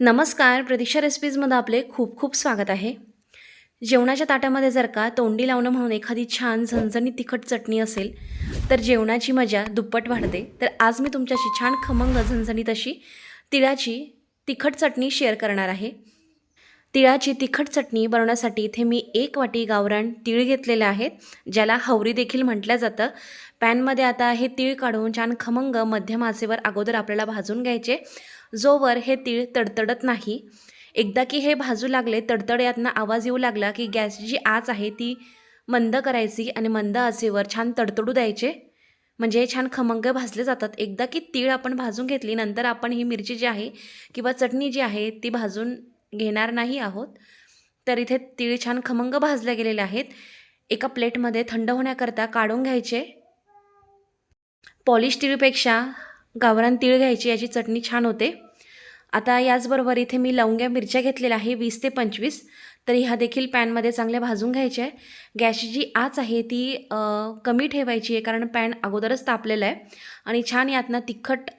नमस्कार प्रतीक्षा रेसिपीजमध्ये आपले खूप खूप स्वागत आहे. जेवणाच्या ताटामध्ये जर का तोंडी लावणं म्हणून एखादी छान झणझणी तिखट चटणी असेल तर जेवणाची मजा दुप्पट वाढते. तर आज मी तुमच्याशी छान खमंग झणझणीत अशी तिळाची तिखट चटणी शेअर करणार आहे. तिळाची तिखट चटणी बनवण्यासाठी इथे मी एक वाटी गावरान तीळ घेतलेले आहेत ज्याला हवरी देखील म्हटलं जातं. पॅनमध्ये आता हे तीळ काढून छान खमंग मध्यम आचेवर अगोदर आपल्याला भाजून घ्यायचे. जोवर हे तीळ तडतडत नाही. एकदा की हे भाजू लागले तडतड यातनं आवाज येऊ लागला की गॅसची जी आच आहे ती मंद करायची आणि मंद आचेवर छान तडतडू द्यायचे. म्हणजे छान खमंग भाजले जातात. एकदा की तीळ आपण भाजून घेतली नंतर आपण ही मिरची जी आहे किंवा चटणी जी आहे ती भाजून घेणार नाही आहोत. तर इथे तीळ छान खमंग भाजले गेलेले आहेत. एका प्लेटमध्ये थंड होण्याकरता काढून घ्यायचे. पॉलिश तीळपेक्षा गावरान तीळ घ्यायची याची चटणी छान होते. आता याचबरोबर इथे मी लवंग्या मिरच्या घेतलेल्या आहे वीस ते पंचवीस. तर ह्या देखील पॅनमध्ये चांगल्या भाजून घ्यायच्या आहे. गॅसची जी आच आहे ती कमी ठेवायची आहे कारण पॅन अगोदरच तापलेलं आहे. आणि छान यातनं तिखट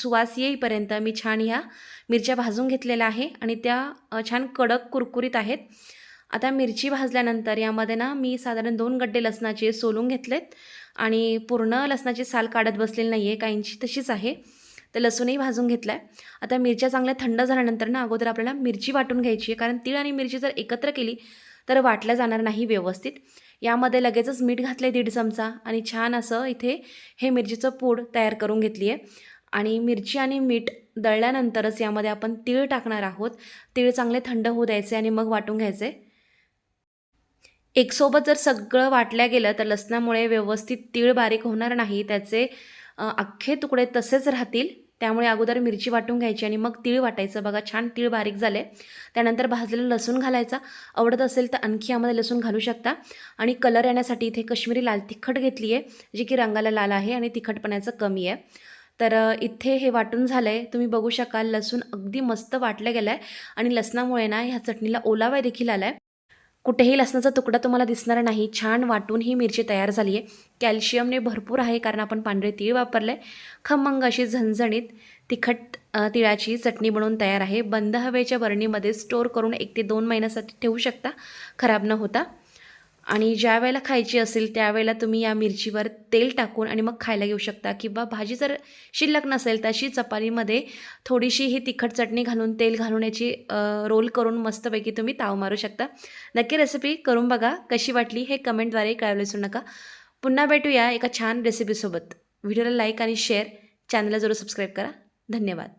सुवास येईपर्यंत मी छान ह्या मिरच्या भाजून घेतलेल्या आहे आणि त्या छान कडक कुरकुरीत आहेत. आता मिरची भाजल्यानंतर यामध्ये ना मी साधारण दोन गड्डे लसणाचे सोलून घेतलेत आणि पूर्ण लसणाची साल काढत बसलेली नाही आहे काहींची तशीच आहे. तर लसूणही भाजून घेतला आहे आता मिरच्या चांगल्या थंड झाल्यानंतर ना अगोदर आपल्याला मिरची वाटून घ्यायची आहे कारण तीळ आणि मिरची जर एकत्र केली तर वाटल्या जाणार नाही व्यवस्थित. यामध्ये लगेचच मीठ घातलं आहे दीड चमचा आणि छान असं इथे हे मिरचीचं पूड तयार करून घेतली आहे आणि मिरची आणि मीठ दळल्यानंतरच यामध्ये आपण तीळ टाकणार आहोत. तीळ चांगले थंड होऊ द्यायचे आणि मग वाटून घ्यायचे. एकसोबत जर सगळं वाटल्या गेलं तर लसणामुळे व्यवस्थित तीळ बारीक होणार नाही. त्याचे अख्खे तुकडे तसेच राहतील. त्यामुळे अगोदर मिरची वाटून घ्यायची आणि मग तीळ वाटायचं. बघा छान तीळ बारीक झाले. त्यानंतर भाजलेलं लसूण घालायचा. आवडत असेल तर आणखी यामध्ये लसूण घालू शकता. आणि कलर येण्यासाठी इथे कश्मीरी लाल तिखट घेतली आहे जी की रंगाला लाल आहे आणि तिखटपणाचं कमी आहे. तर इथे हे वाटून झालं आहे तुम्ही बघू शकाल लसूण अगदी मस्त वाटलं गेलं आहे आणि लसणामुळे ना ह्या चटणीला ओलावा देखील आला आहे कुठेही लसणाचा तुकडा तुम्हाला दिसणार नाही. छान वाटून ही मिरची तयार झाली आहे. कॅल्शियमने भरपूर आहे कारण आपण पांढरे तीळ वापरले खमंग अशी झणझणीत तिखट तिळाची चटणी बनवून तयार आहे. बंद हवेच्या बरणीमध्ये स्टोअर करून एक ते दोन महिन्यासाठी ठेवू शकता. खराब न होता. आणि ज्या वेळेला खायची असेल त्यावेळेला तुम्ही या मिरचीवर तेल टाकून आणि मग खायला घेऊ शकता. किंवा भाजी जर शिल्लक नसेल तशी चपातीमध्ये थोडीशी ही तिखट चटणी घालून तेल घालून याची रोल करून मस्तपैकी तुम्ही ताव मारू शकता. नक्की रेसिपी करून बघा कशी वाटली हे कमेंटद्वारे कळवलं विसरू नका. पुन्हा भेटूया एका छान रेसिपीसोबत व्हिडिओला लाईक आणि शेअर चॅनलला जरूर सबस्क्राईब करा. धन्यवाद.